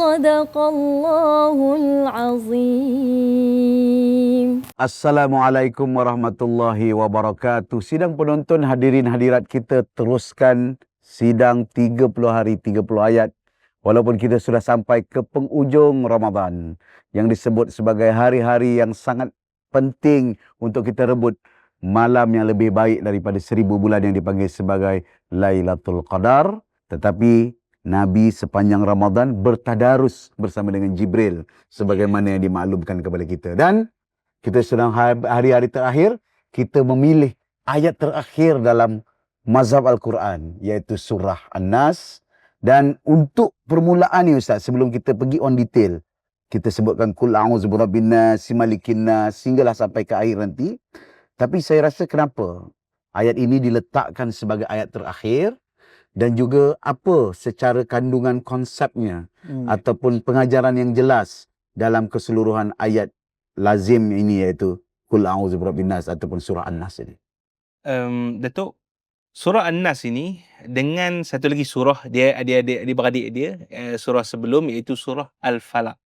صدق الله العظيم Assalamualaikum warahmatullahi wabarakatuh. Sidang penonton hadirin hadirat kita teruskan sidang 30 hari 30 ayat walaupun kita sudah sampai ke penghujung Ramadan yang disebut sebagai hari-hari yang sangat penting untuk kita rebut malam yang lebih baik daripada seribu bulan yang dipanggil sebagai Lailatul Qadar tetapi Nabi sepanjang Ramadan bertadarus bersama dengan Jibril sebagaimana yang dimaklumkan kepada kita. Dan kita sedang ha- hari-hari terakhir kita memilih ayat terakhir dalam mazhab Al-Quran iaitu surah An-Nas. Dan untuk permulaan ni ustaz sebelum kita pergi on detail kita sebutkan kul a'udzu birabbin nas malikin nas sehinggalah sampai ke akhir nanti. Tapi saya rasa kenapa ayat ini diletakkan sebagai ayat terakhir dan juga apa secara kandungan konsepnya Hmm. ataupun pengajaran yang jelas dalam keseluruhan ayat lazim ini iaitu kul a'udzu birabbin nas ataupun surah An-Nas ini. Um, Datuk, surah An-Nas ini dengan satu lagi surah dia adik-adik adik-beradik dia uh, surah sebelum iaitu surah Al-Falaq.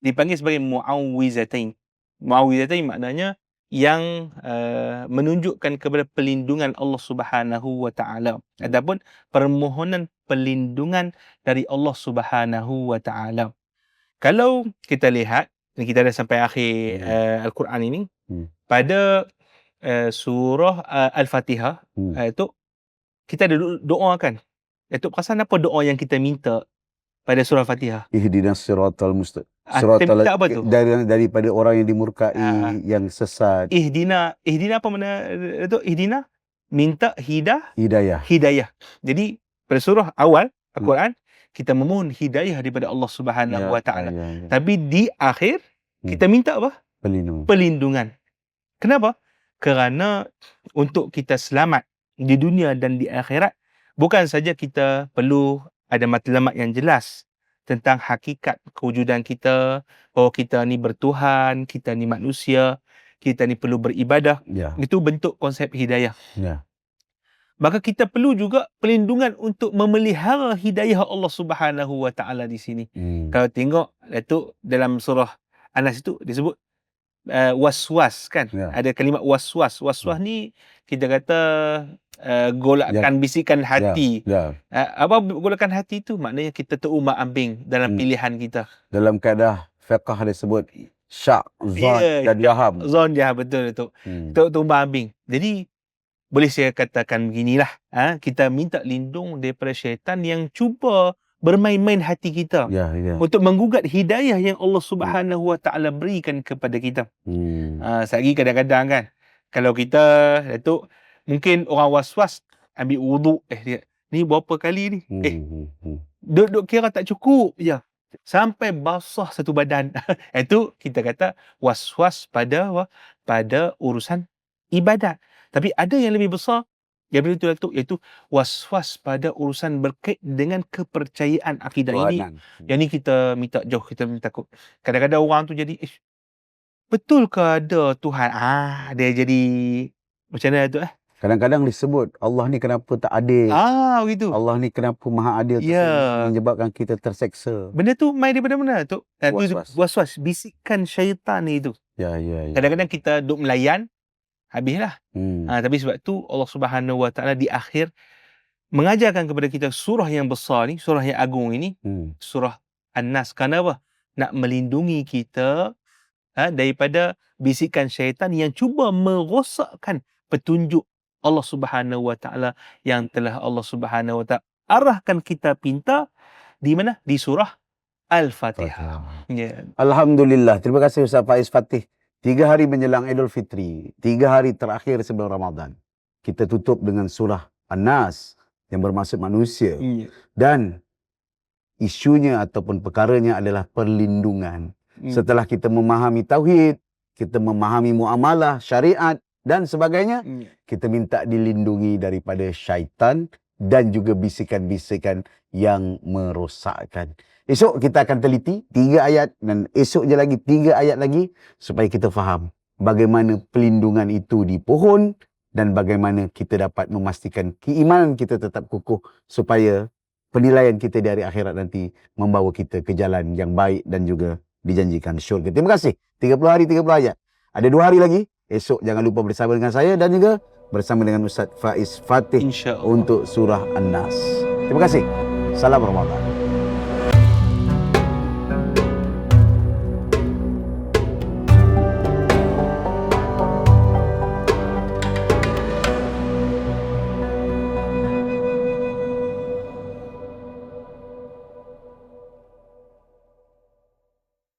Dipanggil sebagai Muawwizatain. Muawwizatain maknanya yang uh, menunjukkan kepada pelindungan Allah Subhanahu wa taala ataupun permohonan pelindungan dari Allah Subhanahu wa taala. Kalau kita lihat dan kita dah sampai akhir Hmm. uh, Al-Quran ini Hmm. pada uh, surah uh, Al-Fatihah Hmm. uh, tu kita ada do- doa kan. Datuk perasan apa doa yang kita minta pada surah Al-Fatihah? Ihdinas siratal mustaqim. Ah, kita minta apa tu? dari daripada orang yang dimurkai Ah. yang sesat Ihdina, ihdina apa mana Datuk? Ihdina minta hidah, hidayah. hidayah. Jadi pada surah awal Al-Quran kita memohon hidayah daripada Allah Subhanahu wa taala. Ya, ya. Tapi di akhir Hmm. kita minta apa? Pelindung. Pelindungan. Kenapa? Kerana untuk kita selamat di dunia dan di akhirat bukan saja kita perlu ada matlamat yang jelas tentang hakikat kewujudan kita bahawa kita ni bertuhan, kita ni manusia, kita ni perlu beribadah. Ya, Itu bentuk konsep hidayah. ya. Maka kita perlu juga pelindungan untuk memelihara hidayah Allah Subhanahu wa taala di sini. Hmm. Kalau tengok Datuk dalam surah Anas itu disebut uh, waswas kan. Ya. Ada kalimat waswas. Waswas ni kita kata uh, golakan bisikan hati. Ya. Uh, apa golakan hati tu maknanya kita terumak ambing dalam Hmm. pilihan kita. Dalam kaedah fiqh disebut syak, zon Ya, dan yaham. Zon dia betul Datuk. Hmm. Tok tumbang ambing. Jadi boleh saya katakan beginilah, ha, kita minta lindung daripada syaitan yang cuba bermain-main hati kita Ya, ya. untuk menggugat hidayah yang Allah Subhanahu Wa Taala berikan kepada kita. Hmm. Lagi kadang-kadang kan kalau kita Datuk mungkin orang was-was ambil wuduk eh dia ni berapa kali ni? Hmm. Eh hmm, hmm. duk-duk kira tak cukup je. Sampai basah satu badan. Itu kita kata was-was pada pada urusan ibadat. Tapi ada yang lebih besar daripada itu Datuk iaitu was-was pada urusan berkait dengan kepercayaan akidah ini. Tuhanan. Yang ni kita minta jauh, kita minta takut. Kadang-kadang orang tu jadi, eh, betul ke ada Tuhan? Ah, dia jadi macam mana tu eh? Kadang-kadang disebut Allah ni kenapa tak adil? Ah, begitu. Allah ni kenapa maha adil Ya. tersebut menyebabkan kita terseksa. Benda tu main daripada mana tu? Ah, tu Was-was. Was-was. Bisikan syaitan ni tu. Ya, ya, ya. Kadang-kadang kita duk melayan, habislah. Hmm. Ha, tapi sebab tu Allah Subhanahu Wa Taala di akhir mengajarkan kepada kita surah yang besar ni, surah yang agung ini, Hmm. surah An-Nas. Kerana apa? Nak melindungi kita ha, daripada bisikan syaitan yang cuba merosakkan petunjuk Allah Subhanahu Wa Taala yang telah Allah Subhanahu Wa Taala arahkan kita pinta di mana di surah Al-Fatihah. Ya. Alhamdulillah. Terima kasih Ustaz Faiz Fatih. Tiga hari menjelang Idul Fitri. Tiga hari terakhir sebelum Ramadan. Kita tutup dengan surah An-Nas yang bermaksud manusia. Ya. Dan isunya ataupun perkaranya adalah perlindungan. Hmm. Setelah kita memahami tauhid, kita memahami muamalah, syariat dan sebagainya, Ya. kita minta dilindungi daripada syaitan dan juga bisikan-bisikan yang merosakkan. Esok kita akan teliti tiga ayat dan esok je lagi tiga ayat lagi supaya kita faham bagaimana pelindungan itu di pohon dan bagaimana kita dapat memastikan keimanan kita tetap kukuh supaya penilaian kita dari akhirat nanti membawa kita ke jalan yang baik dan juga dijanjikan syurga. Terima kasih. 30 hari 30 ayat. Ada dua hari lagi. Esok jangan lupa bersama dengan saya dan juga bersama dengan Ustaz Faiz Fatih untuk surah An-Nas. Terima kasih. Salam Ramadan.